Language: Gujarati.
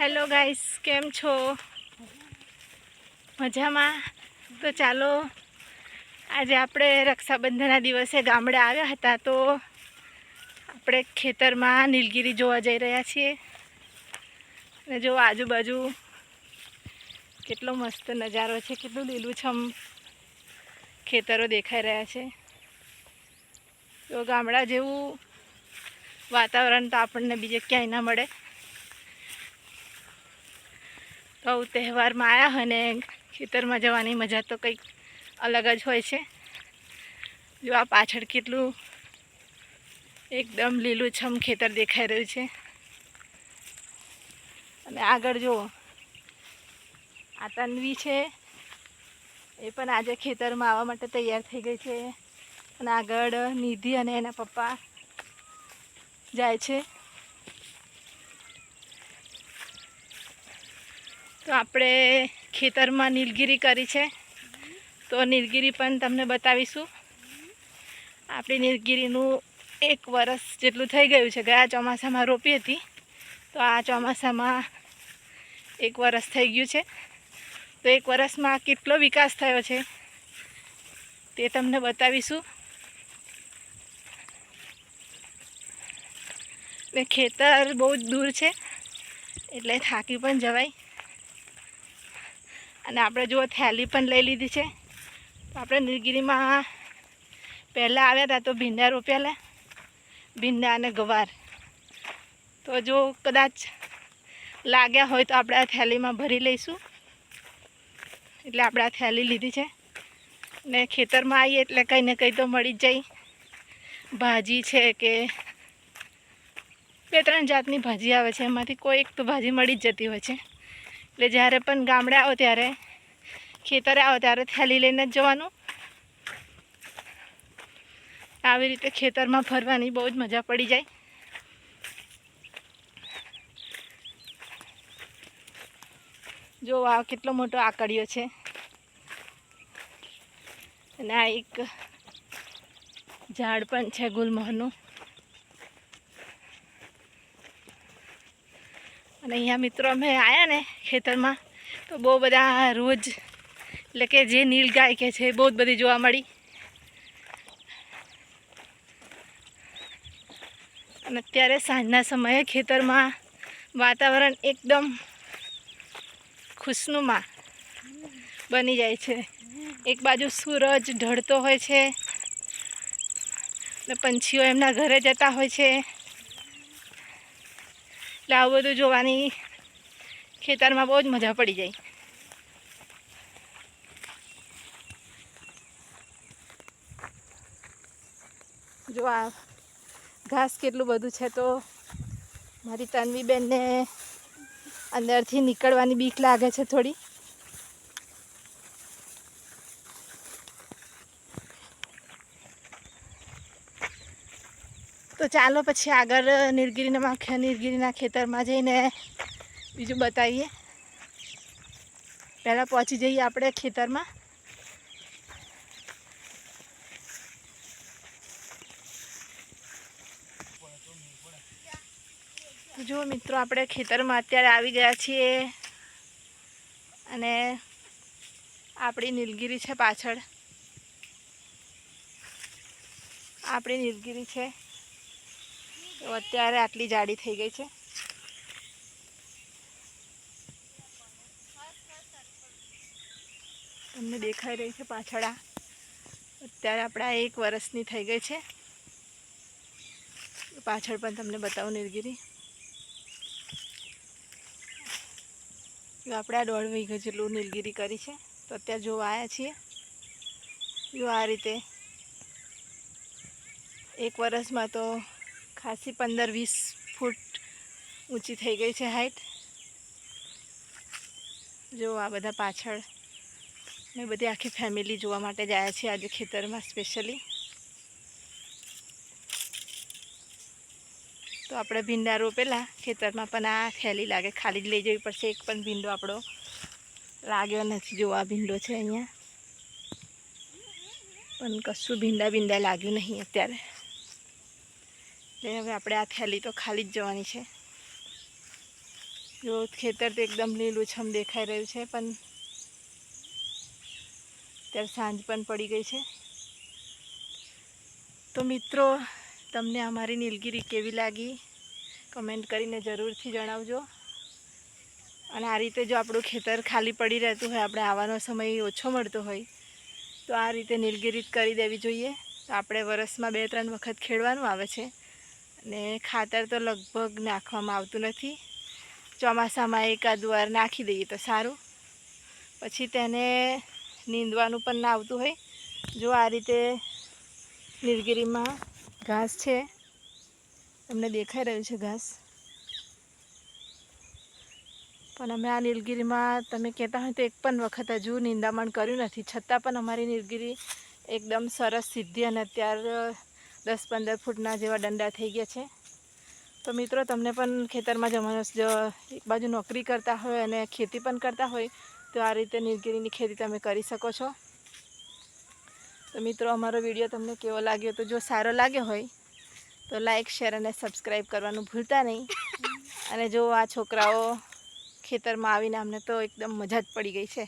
હેલો ગાઈસ, કેમ છો? મજામાં? તો ચાલો, આજે આપણે રક્ષાબંધનના દિવસે ગામડે આવ્યા હતા તો આપણે ખેતરમાં નીલગીરી જોવા જઈ રહ્યા છીએ. અને જો આજુબાજુ કેટલો મસ્ત નજારો છે, કેટલું લીલુંછમ ખેતરો દેખાઈ રહ્યા છે. તો ગામડા જેવું વાતાવરણ તો આપણને બીજે ક્યાંય ના મળે. તો તહેવારમાં આવ્યા હોય ને ખેતરમાં જવાની મજા તો કંઈક અલગ જ હોય છે. જો આ પાછળ કેટલું એકદમ લીલુંછમ ખેતર દેખાઈ રહ્યું છે. અને આગળ જુઓ આ તન્વી છે, એ પણ આજે ખેતરમાં આવવા માટે તૈયાર થઈ ગઈ છે. અને આગળ નિધિ અને એના પપ્પા જાય છે. તો આપણે ખેતરમાં નીલગીરી કરી છે. તો નીલગીરી પણ તમને બતાવીશું. આપણી નીલગીરીનું એક વરસ જેટલું થઈ ગયું છે. ગયા ચોમાસામાં રોપી હતી. તો આ ચોમાસામાં એક વરસ થઈ ગયું છે. તો એક વરસમાં કેટલો વિકાસ થયો છે તે તમને બતાવીશું. ને ખેતર બહુ જ દૂર છે. એટલે થાકી પણ જવાય. અને આપણે જો થેલી પણ લઈ લીધી છે. તો આપણે નીલગીરીમાં પહેલાં આવ્યા હતા તો ભીંડા રોપેલા ભીંડા અને ગવાર. તો જો કદાચ લાગ્યા હોય તો આપણે આ થેલીમાં ભરી લઈશું. એટલે આપણે આ થેલી લીધી છે. ને ખેતરમાં આવીએ એટલે કંઈ ને કંઈ તો મળી જ જાય. ભાજી છે કે બે ત્રણ જાતની ભાજી આવે છે. એમાંથી કોઈ એક તો ભાજી મળી જ જતી હોય છે. એટલે જ્યારે પણ ગામડે આવો ત્યારે, ખેતરે આવો ત્યારે થેલી લઈને જ જવાનું. આવી રીતે ખેતરમાં ફરવાની બહુ જ મજા પડી જાય. જો આ કેટલો મોટો આકડિયો છે. અને આ એક ઝાડ પણ છે ગુલમોહરનું અને અહીંયા મિત્રો અમે આવ્યા ને ખેતરમાં, તો બહુ બધા રોજ, એટલે કે જે નીલ ગાય કે છે બહુ જ બધી જોવા મળી. અને અત્યારે સાંજના સમયે ખેતરમાં વાતાવરણ એકદમ ખુશનુમા બની જાય છે. એક બાજુ સૂરજ ઢળતો હોય છે, ને પંછીઓ એમના ઘરે જતા હોય છે. એટલે આવું બધું જોવાની ખેતરમાં બહુ જ મજા પડી જાય. જો આ ઘાસ કેટલું બધું છે તો મારી તન્વીબેનને અંદરથી નીકળવાની બીક લાગે છે થોડી. તો ચાલો પછી આગળ નીરગીરીના નીરગીરીના ખેતરમાં જઈને બીજું બતાવીએ. પહેલાં પહોંચી જઈએ આપણે ખેતરમાં. જો મિત્રો, આપણે ખેતરમાં અત્યારે આવી ગયા છીએ અને આપણી નીલગીરી છે પાછળ. આપણી નીલગીરી છે. અત્યારે આટલી જાડી થઈ ગઈ છે. તમને દેખાઈ રહી છે પાછળ આ. અત્યારે આપણા એક વર્ષની થઈ ગઈ છે. પાછળ પણ તમને બતાવું નીલગીરી. આપણે આ દોઢ વીઘા જેટલું નીલગીરી કરી છે. તો અત્યારે જોવા આવ્યા છીએ. જો આ રીતે એક વર્ષમાં તો ખાસી પંદર વીસ ફૂટ ઊંચી થઈ ગઈ છે હાઈટ જો આ બધા પાછળ ને બધી આખી ફેમિલી જોવા માટે જ આવ્યા છીએ આજે ખેતરમાં સ્પેશિયલી તો આપણે ભીંડા રોપેલા ખેતરમાં પણ આ થેલી લાગે ખાલી જ લઈ જવી પડશે એક પણ ભીંડો આપણો લાગ્યો નથી જો આ ભીંડો છે અહીંયા પણ કશું ભીંડા ભીંડા લાગ્યું નહીં અત્યારે એટલે હવે આપણે આ થેલી તો ખાલી જ જવાની છે. જો ખેતર તો એકદમ લીલુંછમ દેખાઈ રહ્યું છે, પણ ત્યારે સાંજ પણ પડી ગઈ છે. તો મિત્રો, તમને અમારી નીલગીરી કેવી લાગી? કમેન્ટ કરીને જરૂરથી જણાવજો. અને આ રીતે જો આપણું ખેતર ખાલી પડી રહેતું હોય, આપણે આવવાનો સમય ઓછો મળતો હોય, તો આ રીતે નીલગીરી કરી દેવી જોઈએ. તો આપણે વરસમાં બે ત્રણ વખત ખેડવાનું આવે છે. અને ખાતર તો લગભગ નાખવામાં આવતું નથી. ચોમાસામાં એકાદ વાર નાખી દઈએ તો સારું. પછી તેને નીંદવાનું પણ ના આવતું હોય. જો આ રીતે નીલગીરીમાં ઘાસ છે. તમને દેખાઈ રહ્યું છે ઘાસ. પણ અમે આ નીલગીરીમાં, તમે કહેતા હોય તો એક પણ વખત હજુ નિંદામણ કર્યું નથી. છતાં પણ અમારી નીલગીરી એકદમ સરસ સિદ્ધિ અને અત્યારે દસ પંદર ફૂટના જેવા દંડા થઈ ગયા છે. તો મિત્રો, તમને પણ ખેતરમાં જવાનું જો એક બાજુ નોકરી કરતા હોય અને ખેતી પણ કરતા હોય, તો આ રીતે નીલગીરીની ખેતી તમે કરી શકો છો. તો મિત્રો, અમારો વીડિયો તમને કેવો લાગ્યો તો જો સારો લાગ્યો હોય, તો લાઈક, શેર અને સબસ્ક્રાઈબ કરવાનું ભૂલતા નહીં. અને જો આ છોકરાઓ ખેતરમાં આવીને અમને તો એકદમ મજા જ પડી ગઈ છે.